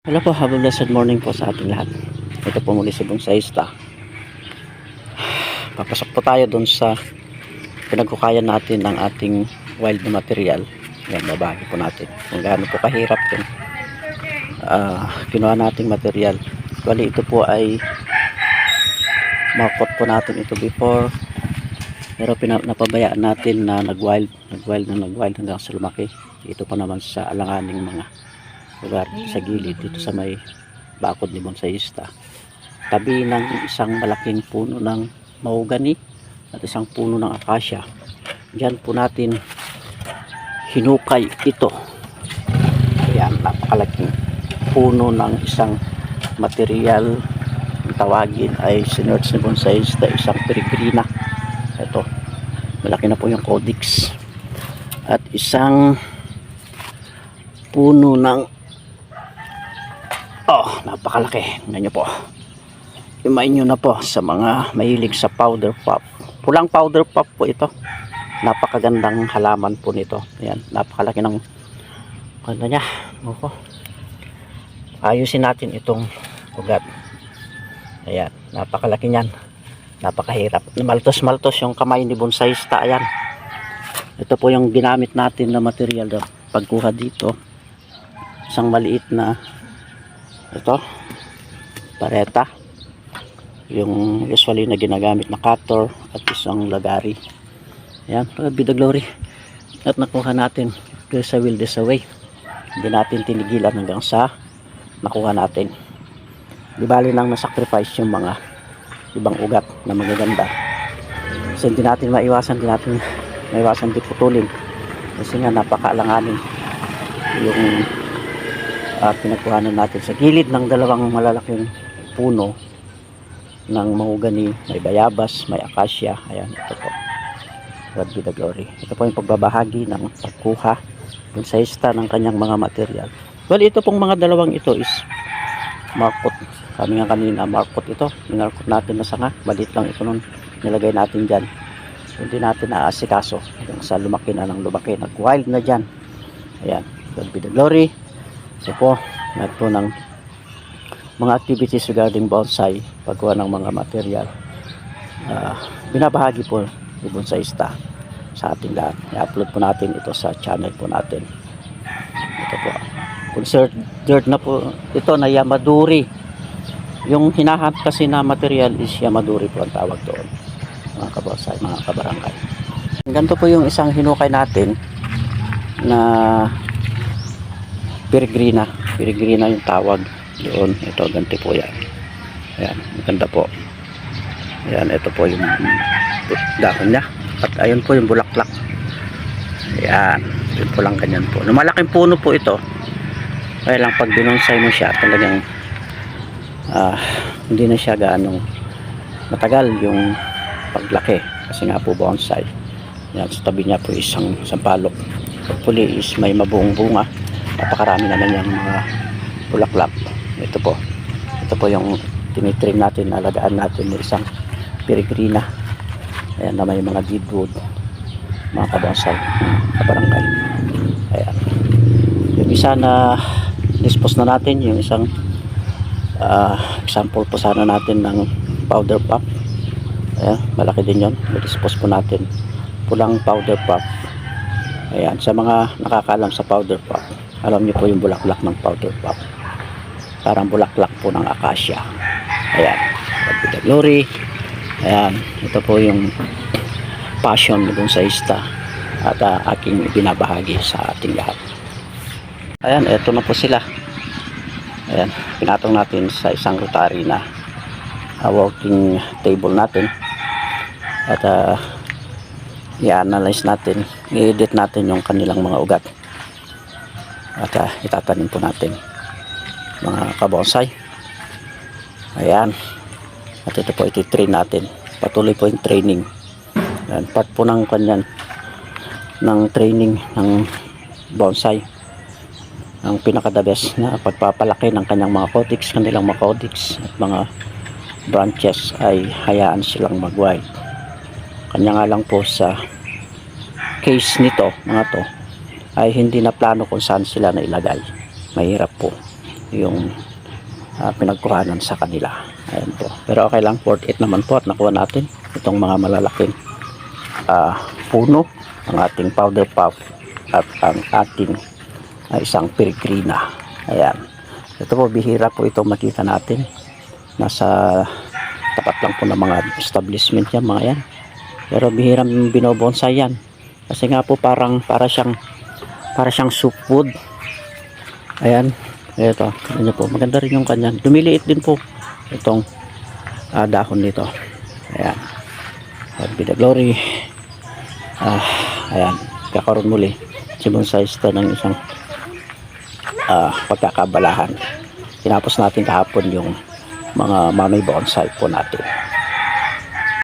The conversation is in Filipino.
Hello po, have a blessed morning po sa ating lahat. Ito po muli si Bonsayista. Papasok po tayo doon sa pinagkukayan natin ng ating wild na material. Yan, babagi po natin. Kung gaano po kahirap yung ah, kinuha nating material. Bali, ito po ay makot po natin ito before. Pero napabayaan natin na nag-wild, nag-wild na nag-wild hanggang sa lumaki. Ito pa naman sa alanganing mga lugar sa gilid dito sa may bakod ni Bonsayista tabi ng isang malaking puno ng mahogany at isang puno ng akasya. Dyan po natin hinukay ito. Ayan napakalaking puno ng isang material ang tawagin ay sinerch ni Bonsayista isang peregrina. Ito malaki na po yung codex. At isang puno ng Oh, napakalaki. Tingnan nyo po. Imayin nyo na po sa mga mahilig sa powder pop. Pulang powder pop po ito. Napakagandang halaman po nito. Ayan, napakalaki ng ano niya. Opo. Ayusin natin itong ugat. Ayan, napakalaki niyan. Napakahirap. Maltos-maltos yung kamay ni bonsayista. Ayan. Ito po yung ginamit natin na material na pagkuha dito. Isang maliit na ito. Pareta yung usually na ginagamit na cutter at isang lagari. Yan be the glory. At nakuha natin there's a will there's a way hindi natin tinigilan hanggang sa nakuha natin. Di bali lang na-sacrifice yung mga ibang ugat na magaganda. So hindi natin maiwasan hindi natin maiwasan di putulin. Kasi nga napakaalanganin yung at pinagkuhanan natin sa gilid ng dalawang malalaking puno ng mahugani may bayabas, may akasya ayan ito po. God be the glory. Ito po yung pagbabahagi ng pagkuha dun sa ista ng kanyang mga material. Well ito pong mga dalawang ito is markot. Kami nga kanina markot ito. Minarkot natin na sanga. Balit lang ito nun. Nilagay natin dyan. Hindi natin naasikaso hanggang sa lumaki na ng lumaki. Nag wild na dyan. Ayan God be the glory So po, lahat po ng mga activities regarding bonsai, pagkuha ng mga material, ah, binabahagi po ni Bonsaista sa ating lahat. I-upload po natin ito sa channel po natin. Ito po. Considered na po ito na Yamaduri. Yung hinahanap kasi na material is Yamaduri po ang tawag doon. Mga kabonsai, mga kabarangay. Ganito po yung isang hinukay natin na Peregrina. Peregrina yung tawag doon. Ito, ganti po yan. Ayan, maganda po. Ayan, ito po yung dahon niya. At ayun po yung bulaklak. Ayan, yun po lang ganyan po. No, malaking puno po ito. Kaya lang pag binonsay mo siya, talagang ah, hindi na siya gaano matagal yung paglaki. Kasi nga po bonsai. Yan, sa tabi niya po isang sampalok. Hopefully is may mabuong bunga napakarami naman yung mga bulaklak. Ito po. Ito po yung tinitrim natin nalagaan natin ng isang peregrina. Ayan na may mga deadwood mga kabonsay kabarangay ayan. Yung isa na dispose na natin yung isang ah, example po sana natin ng powder puff. Ayan malaki din yun. Dispose po natin. Pulang powder puff. Ayan sa mga nakakalam sa powder puff alam niyo po yung bulaklak ng powder puff. Parang bulaklak po ng akasya ayan. The glory. Ayan. Ito po yung passion dun sa ista at ah, aking binabahagi sa ating lahat. Ayan eto na po sila. Ayan. Pinatong natin sa isang rotary na ah, working table natin. At ah, i-analyze natin i-edit natin yung kanilang mga ugat at uh, itatanim po natin. Mga kabonsay ayan. At ito po ititrain natin. Patuloy po yung training. Ayan, part po ng kanyan ng training ng bonsai. Ang pinaka the best na pagpapalaki ng kanyang mga codex kanilang mga codex at mga branches ay hayaan silang mag-wild kanya nga lang po sa case nito mga to ay hindi na plano kung saan sila nailagay mahirap po yung ah, pinagkuhanan sa kanila. Ayan po. Pero okay lang, worth it naman po at nakuha natin itong mga malalaking ah, puno, ang ating powder puff at ang ating ah, isang peregrina. Ayan. Ito po, bihira po ito makita natin. Nasa tapat lang po ng mga establishment yan, mga yan. Pero bihirang binobonsai yan. Kasi nga po parang para siyang para siyang soup food. Ayan. Ito, ano po, maganda rin yung kanyan. Dumiliit din po itong ah, dahon nito. Ayan. God be the glory. Ah, ayan. Kakaroon muli. Si bonsai ito ng isang ah, pagkakabalahan. Tinapos natin kahapon yung mga mamay bonsai po natin.